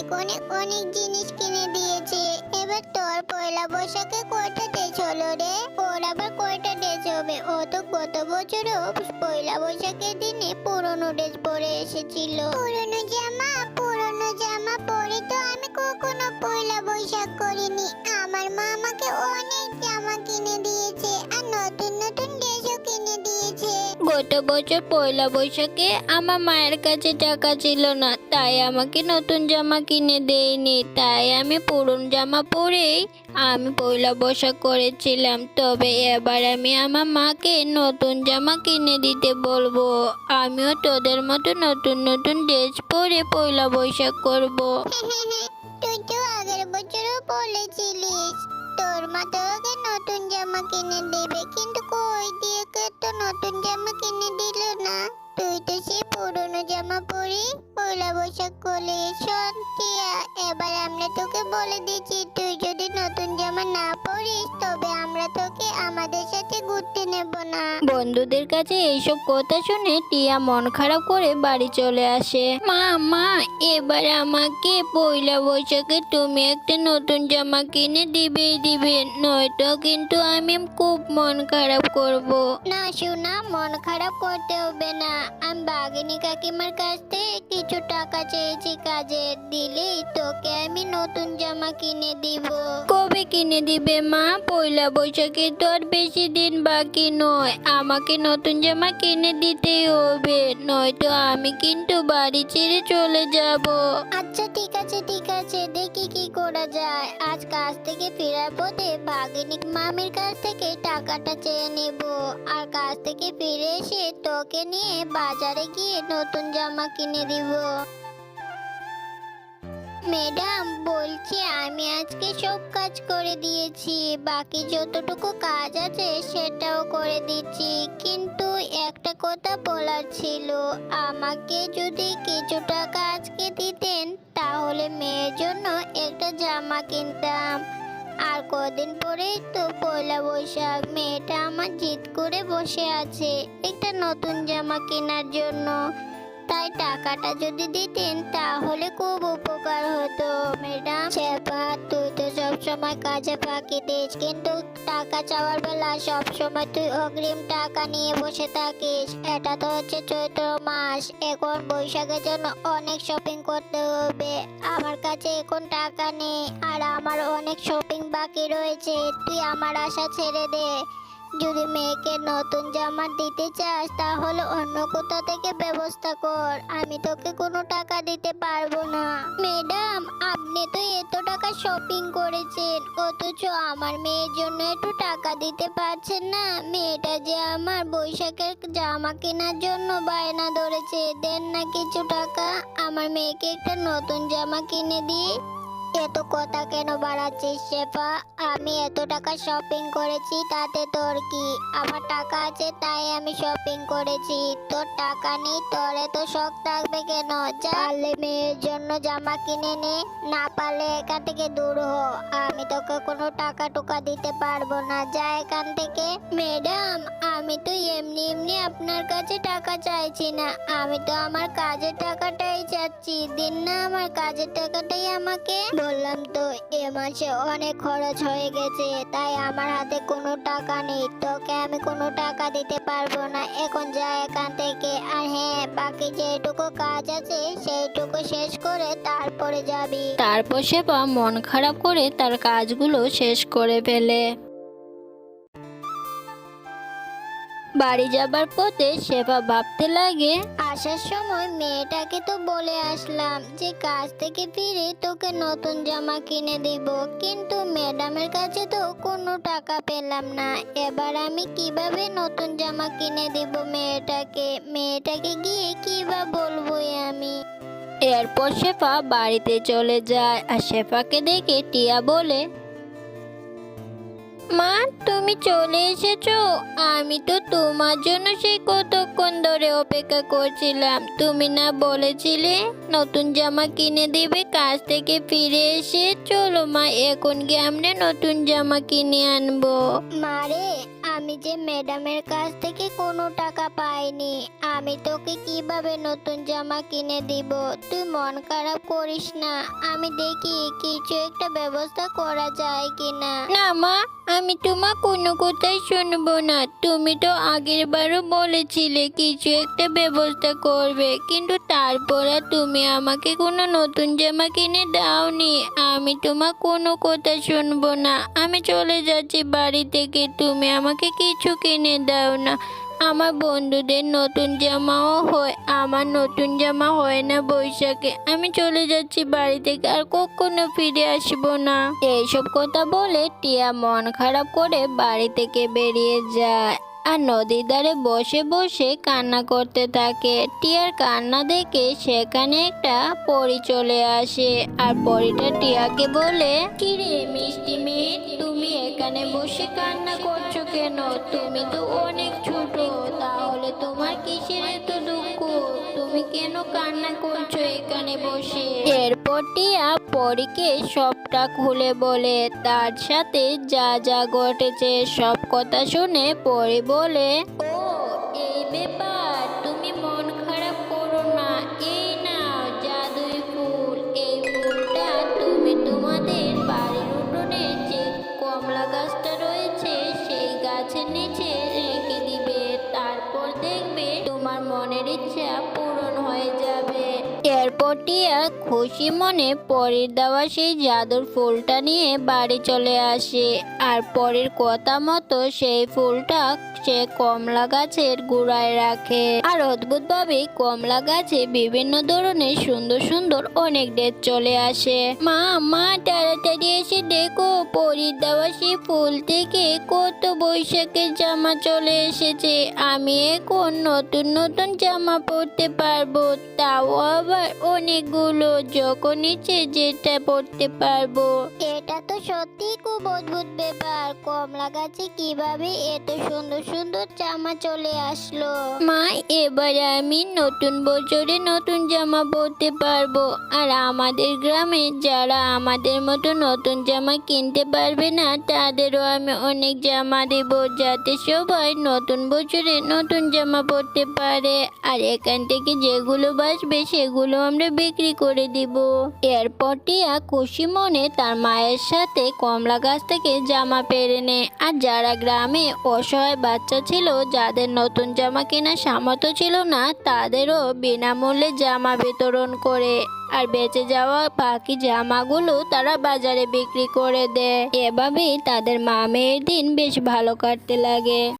অনেক অনেক জিনিস কিনে দিয়েছে। এবার তোর পয়লা বৈশাখে কয়টা ড্রেস হলো রে? ওর আবার কয়টা ড্রেস হবে? ও তো গত বছরও পয়লা বৈশাখের দিনে পুরনো ড্রেস পরে এসেছিল। পুরনো জামা পুরনো জামা। গত বছর পয়লা বৈশাখে আমার মায়ের কাছে টাকা ছিল না, তাই আমাকে নতুন জামা কিনে দেয়নি। তাই আমি পুরনো জামা পরেই আমি পয়লা বৈশাখ করেছিলাম। তবে এবার আমি আমার মাকে নতুন জামা কিনে দিতে বলব। আমিও তোদের মতো নতুন নতুন ড্রেস পরে পয়লা বৈশাখ করব। তুই তো আগের বছরও বলেছিলিস, তোর মা তোকে জামা কিনে দেবে, কিন্তু কই দিয়ে তো নতুন জামা কিনে দিল না? তুই তো সেই পুরনো জামা পরি, পয়লা বৈশাখ করলে শোন টিয়া এবার আমরা তোকে বলে দিচ্ছি, তুই যদি নতুন জামা না পরিস আমাদের সাথে ঘুরতে নেব না। বন্ধুদের কাছে এইসব কথা শুনে টিয়া মন খারাপ করে বাড়ি চলে আসে। মা মা এবার আমাকে পয়লা বৈশাখে তুমি একটা নতুন জামা কিনে দিবেই দিবে। নয়তো কিন্তু আমি খুব মন খারাপ করব। না শোনা মন খারাপ করতে হবে না। আমি বাগিনী কাকিমার কাছ থেকে কিছু টাকা চেয়েছি কাজে। দিলেই তোকে আমি নতুন জামা কিনে দিব। কবে কিনে দিবে মা? পয়লা বৈশাখে তো আর বেশি দিন বাকি নয়। আমাকে নতুন জামা কিনে দিতেই হবে, নয়তো আমি কিন্তু বাড়ি ছেড়ে চলে যাব। আচ্ছা ঠিক আছে ঠিক আছে, দেখি কি করা যায়। আজ কাজ থেকে ফেরার পথে বাগিনী মামির কাছ থেকে টাকাটা চেয়ে নেব। আর কাজ থেকে ফিরে এসে তোকে নিয়ে বাজারে গিয়ে নতুন জামা কিনে দিব। ম্যাডাম, বলছি আজকে সব কাজ করে দিয়েছি। বাকি যতটুকু কাজ আছে সেটাও করে দিচ্ছি। কিন্তু একটা কথা বলার ছিল। আমাকে যদি কিছু টাকা আজকে দিতেন, তাহলে মেয়ের জন্য একটা জামা কিনতাম। আর কদিন পরেই তো পয়লা বৈশাখ। মেয়েটা আমার জিদ করে বসে আছে একটা নতুন জামা কেনার জন্য। টাকাটা যদি দিতেন, তাহলে খুব উপকার হতো। ম্যাডাম শেফা তুই তো সবসময় কাজে ফাঁকি দিস, কিন্তু টাকা চাওয়ার বেলা সবসময় তুই অগ্রিম টাকা নিয়ে বসে থাকিস। এটা তো হচ্ছে চৈত্র মাস, এখন বৈশাখের জন্য অনেক শপিং করতে হবে। আমার কাছে এখন টাকা নেই, আর আমার অনেক শপিং বাকি রয়েছে। তুই আমার আশা ছেড়ে দে। যদি মেয়েকে নতুন জামা দিতে চাস, তাহলে অন্য কোথাও থেকে ব্যবস্থা কর। আমি তোকে কোনো টাকা দিতে পারব না। ম্যাডাম, আপনি তো এত টাকা শপিং করেছেন। অথচ আমার মেয়ের জন্য একটু টাকা দিতে পারছেন না। মেয়েটা যে আমার বৈশাখের জামা কেনার জন্য বায়না ধরেছে, দেন না কিছু টাকা। আমার মেয়েকে একটা নতুন জামা কিনে দিই এত কথা কেন বাড়াচ্ছিস শেফা? আমি এত টাকা শপিং করেছি, তাতে তোর কি আমার টাকা আছে? তাই আমি শপিং করেছি। তোর টাকা নেই, তোর এত শখ থাকবে কেন? পারলে মেয়ের জন্য জামা কিনে নে, না পারলে এখান থেকে দূর হ। আমি তোকে কোনো টাকা টুকা দিতে পারব না। যা এখান থেকে। ম্যাডাম আমি তো এমনি এমনি আপনার কাছে টাকা চাইছি না। আমি তো আমার কাজের টাকাটাই চাচ্ছি। দিন না আমার কাজের টাকাটাই আমাকে। বললাম তো, এ মাসে অনেক খরচ হয়ে গেছে, তাই আমার হাতে কোনো টাকা নেই। তোকে আমি কোনো টাকা দিতে পারব না। এখন যা এখান থেকে। আর হ্যাঁ বাকি যেটুকু কাজ আছে, সেইটুকু শেষ করে তারপরে যাবি। তারপর সেবা মন খারাপ করে তার কাজগুলো শেষ করে ফেলে। বাড়ি যাবার পথে সেবা ভাবতে লাগে। আসার সময় মেয়েটাকে তো বলে আসলাম যে, কাজ থেকে ফিরে তোকে নতুন জামা কিনে দিব। কিন্তু ম্যাডামের কাছে তো কোনো টাকা পেলাম না। এবার আমি কীভাবে নতুন জামা কিনে দিব মেয়েটাকে? মেয়েটাকে গিয়ে কি বা বলব আমি? এরপর শেফা বাড়িতে চলে যায়। আর শেফাকে দেখে টিয়া বলে মা তুমি চলে এসেছ। আমি তো তোমার জন্য সেই কতক্ষণ ধরে অপেক্ষা করছিলাম। তুমি না বলেছিলে নতুন জামা কিনে দিবে কাজ থেকে ফিরে এসে চলো মা এখন গিয়ে আমরা নতুন জামা কিনে আনব। মারে আমি আমি যে ম্যাডামের কাছ থেকে কোনো টাকা পাইনি আমি তোকে কীভাবে নতুন জামা কিনে দিব? তুই মন খারাপ করিস না আমি দেখি কিছু একটা ব্যবস্থা করা যায় কিনা। না মা আমি তোমা কোনো কথাই শুনব না। তুমি তো আগের বারও বলেছিলে কিছু একটা ব্যবস্থা করবে। কিন্তু তারপরে তুমি আমাকে কোনো নতুন জামা কিনে দাওনি। আমি তোমা কোনো কথা শুনব না। আমি চলে যাচ্ছি বাড়ি থেকে। তুমি আমাকে কিছু কিনে দাও না। আমার বন্ধুদের নতুন জামাও হয়, আমার নতুন জামা হয় না বৈশাখে। আমি চলে যাচ্ছি বাড়ি থেকে আর কখনো ফিরে আসব না। এইসব কথা বলে টিয়া মন খারাপ করে বাড়ি থেকে বেরিয়ে যায় আর নদীর ধারে বসে বসে কান্না করতে থাকে। টিয়ার কান্না দেখে সেখানে একটা পরি চলে আসে আর পরিটা টিয়াকে বলে, কিরে মিষ্টি মেয়ে তুমি এখানে বসে কান্না করছ কেন? তুমি তো অনেক ছোট, তাহলে তোমার কিসের এত দুঃখ? তুমি কেন কান্না করছ এখানে বসে? এরপর টিয়া পরীকে সবটা খুলে বলে, তার সাথে যা যা ঘটেছে সব কথা শুনে পরি বলে, ও, এই ব্যাপার গাছের নিচে রেখে দিবে তারপর দেখবে তোমার মনের ইচ্ছা পূরণ হয়ে যাবে। টিয়া খুশি মনে পরের দেওয়া সেই জাদুর ফুলটা নিয়ে বাড়ি চলে আসে। আর পরের কথা মতো সেই ফুলটা সে কমলা গাছের গোড়ায় রাখে। আর অদ্ভুত ভাবে কমলা গাছে বিভিন্ন ধরনের সুন্দর সুন্দর অনেক ডেট চলে আসে। মা মা, তাড়াতাড়ি এসে দেখো, পরির দেওয়া সেই ফুল থেকে কত বৈশাখের জামা চলে এসেছে। আমি এখন নতুন নতুন জামা পরতে পারব। তাও আবার অনেকগুলো যখন ইচ্ছে যেটা পরতে পারব। এটা তো সত্যি খুব অদ্ভুত ব্যাপার। কমলা গাছে কীভাবে এত সুন্দর সুন্দর জামা চলে আসলো? মা এবারে আমি নতুন বছরে নতুন জামা পরতে পারব। আর আমাদের গ্রামে যারা আমাদের মতো নতুন জামা কিনতে পারবে না তাদেরও আমি অনেক জামা দেব যাতে সবাই নতুন বছরে নতুন জামা পরতে পারে। আর এখান থেকে যেগুলো বাঁচবে সেগুলো আমরা বিক্রি করে দিব। এরপর টিয়া খুশি মনে তার মায়ের সাথে কমলা গাছ থেকে জামা পেরে নেয়। আর যারা গ্রামে অসহায় বাচ্চা ছিল, যাদের নতুন জামা কেনার সামর্থ্য ছিল না, তাদেরও বিনামূল্যে জামা বিতরণ করে। আর বেঁচে যাওয়া বাকি জামাগুলো তারা বাজারে বিক্রি করে দেয়। এভাবেই তাদের মা মেয়ের দিন বেশ ভালো কাটতে লাগে।